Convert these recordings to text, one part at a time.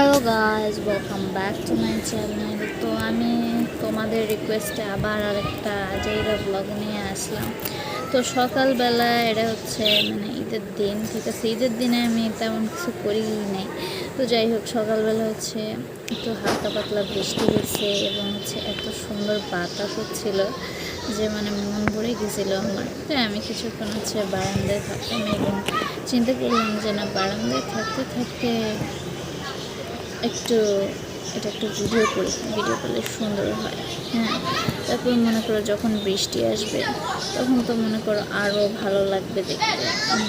Hello guys welcome back to my channel তো আমি তোমাদের রিকোয়েস্টে আবার আরেকটা জাইরা ব্লগ নিয়ে আসলাম। তো সকালবেলা এটা হচ্ছে মানে ঈদের দিন, ঠিক আছে? ঈদের দিনে আমি তেমন কিছু করি নাই। তো যাই হোক, সকালবেলা হচ্ছে একটু হালকা পাতলা বৃষ্টি হয়েছে এবং হচ্ছে এত সুন্দর বাতাস হচ্ছিল যে মানে মন ভরে গেছিল আমার। তো আমি কিছুক্ষণ হচ্ছে বারান্দায় থাকতাম এবং চিন্তা করলাম যে না, বারান্দায় থাকতে থাকতে একটু, এটা একটু ভিডিও করি ভিডিও করলে সুন্দর হয়। হ্যাঁ তারপর মনে করো যখন বৃষ্টি আসবে, তখন তো মনে করো আরও ভালো লাগবে দেখতে।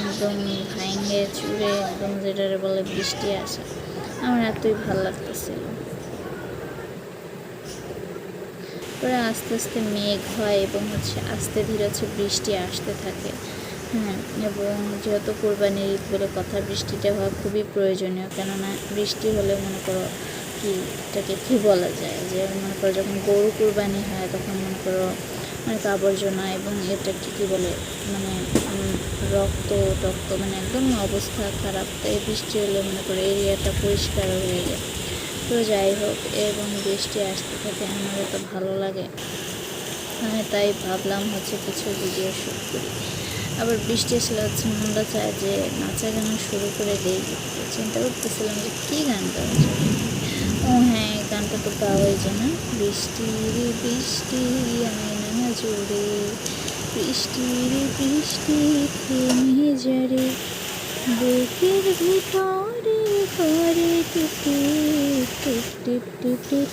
একদম ভাইঙ্গে চুড়ে একদম যেটারে বলে বৃষ্টি আসে। আমার এতই ভালো লাগতেছিল। পরে আস্তে আস্তে মেঘ হয় এবং হচ্ছে আস্তে ধীরে হচ্ছে বৃষ্টি আসতে থাকে। হ্যাঁ এবং যেহেতু কোরবানির ঈদ বলে কথা, বৃষ্টিটা হওয়া খুবই প্রয়োজনীয়। কেননা বৃষ্টি হলে মনে করো কি, এটাকে কী বলা যায়? যে মনে করো যখন গরু কোরবানি হয়, তখন মনে করো অনেক আবর্জনা এবং এটাকে কী বলে মানে রক্ত টক্ত মানে একদম অবস্থা খারাপ, তাই বৃষ্টি হলে মনে করো এরিয়াটা পরিষ্কার হয়ে যায়। তো যাই হোক, এবং বৃষ্টি আসতে থাকে আমার এত ভালো লাগে। আমি তাই ভাবলাম হচ্ছে কিছু ভিডিও শ্যুট করি। আবার বৃষ্টি আসলে হচ্ছে মনটা চায় যে নাচা গান শুরু করে দিই চিন্তা করতেছিলাম যে কী গান গাওয়া যায় ও হ্যাঁ গানটা তো গাওয়াই যায় না বৃষ্টি রে বৃষ্টি আয়না জুড়ে বৃষ্টি রে বৃষ্টি থেমে যারে বুকের ভিতরে করে টিপ টিপ টিপ টিপ টিপ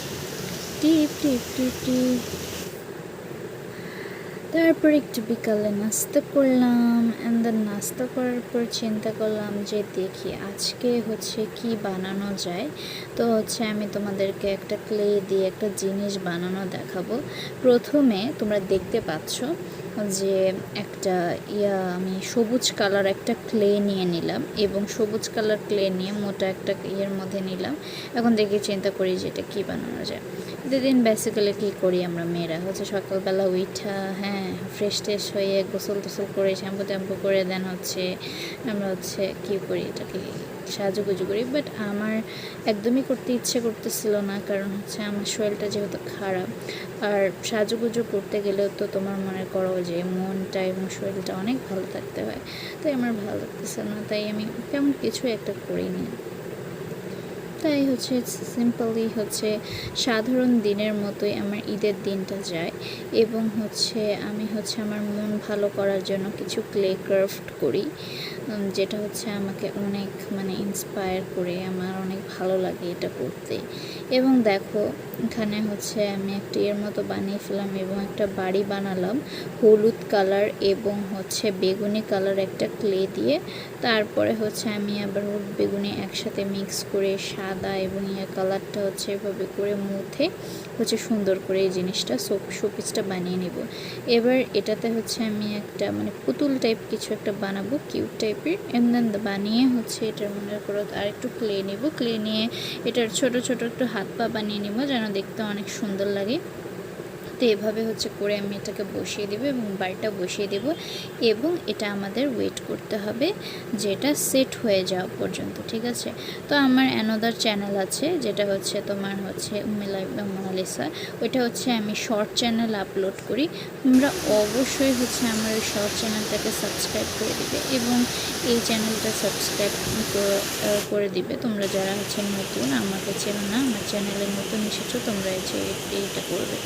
টিপ টিপ টিপ টিপ তারপর একটু বিকালে নাস্তা করলাম অ্যান্ড দেন নাস্তা করার পর চিন্তা করলাম যে দেখি আজকে হচ্ছে কি বানানো যায়। তো হচ্ছে আমি তোমাদেরকে একটা ক্লে দিয়ে একটা জিনিস বানানো দেখাবো। প্রথমে তোমরা দেখতে পাচ্ছ যে একটা ইয়া, আমি সবুজ কালার একটা ক্লে নিয়ে নিলাম এবং সবুজ কালার ক্লে নিয়ে মোটা একটা ইয়ের মধ্যে নিলাম। এখন দেখি, চিন্তা করি যে এটা কী বানানো যায়। দিন বেসিক্যালি কী করি আমরা মেয়েরা? হচ্ছে সকালবেলা উইঠা হ্যাঁ ফ্রেশ ট্রেশ হয়ে গোসল টোসল করে শ্যাম্পু ট্যাম্পু করে দেন হচ্ছে আমরা হচ্ছে কী করি এটাকে? সাজুগুজু করি বাট আমার একদমই করতে ইচ্ছে করতেছিল না, কারণ হচ্ছে আমার শরীরটা যেহেতু খারাপ। আর সাজুগুজু করতে গেলেও তো তোমার মনে করো যে মনটা এবং শরীরটা অনেক ভালো থাকতে হয়, তাই আমার ভালো লাগতেছে না, তাই আমি তেমন কিছু একটা করিনি। তাই হচ্ছে সিম্পলি হচ্ছে সাধারণ দিনের মতোই আমার ঈদের দিনটা যায় এবং হচ্ছে আমি হচ্ছে আমার মন ভালো করার জন্য কিছু ক্লে ক্রাফট করি যেটা হচ্ছে আমাকে অনেক মানে ইন্সপায়ার করে, আমার অনেক ভালো লাগে এটা করতে। এবং দেখো, এখানে হচ্ছে আমি একটা এর মতো বানিয়ে ফেলাম এবং একটা বাড়ি বানালাম, হলুদ কালার এবং হচ্ছে বেগুনি কালার একটা ক্লে দিয়ে। তারপরে হচ্ছে আমি আবার হলুদ বেগুনি একসাথে মিক্স করে সাদা এবং ইয়ে কালারটা হচ্ছে এভাবে করে মুথে হচ্ছে সুন্দর করে এই জিনিসটা সোপ শোপিসটা বানিয়ে নেব। এবার এটাতে হচ্ছে আমি একটা মানে পুতুল টাইপ কিছু একটা বানাবো কিউব টাইপের এম দেন বানিয়ে হচ্ছে এটার মনে করো আর একটু ক্লে নেব। ক্লে নিয়ে এটার ছোট ছোট একটু হাত পা বানিয়ে নেব যেন দেখতে অনেক সুন্দর লাগে। তো এভাবে হচ্ছে করে আমি এটাকে বসিয়ে দেবো এবং বাড়িটা বসিয়ে দেব এবং এটা আমাদের ওয়েট করতে হবে যেটা সেট হয়ে যাওয়া পর্যন্ত, ঠিক আছে? তো আমার অ্যানোদার চ্যানেল আছে যেটা হচ্ছে তোমার হচ্ছে উমেলা মোনালিসা, ওইটা হচ্ছে আমি শর্ট চ্যানেল আপলোড করি। তোমরা অবশ্যই হচ্ছে আমার ওই শর্ট চ্যানেলটাকে সাবস্ক্রাইব করে দিবে এবং এই চ্যানেলটা সাবস্ক্রাইব করে দিবে। তোমরা যারা হচ্ছে নতুন, আমাকে চেনো না, আমার চ্যানেলে নতুন এসেছ, তোমরা এই যে এইটা করবে।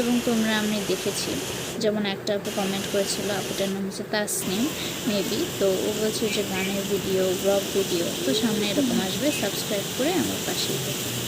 এবং তোমরা আমি দেখেছি। যেমন একটা আপু কমেন্ট করেছিল, আপুটার নাম হচ্ছে তাসনিম মেবি তো ও বলছে যে গানের ভিডিও ব্লগ ভিডিও তো সামনে এরকম আসবে সাবস্ক্রাইব করে আমার পাশেই থেকে।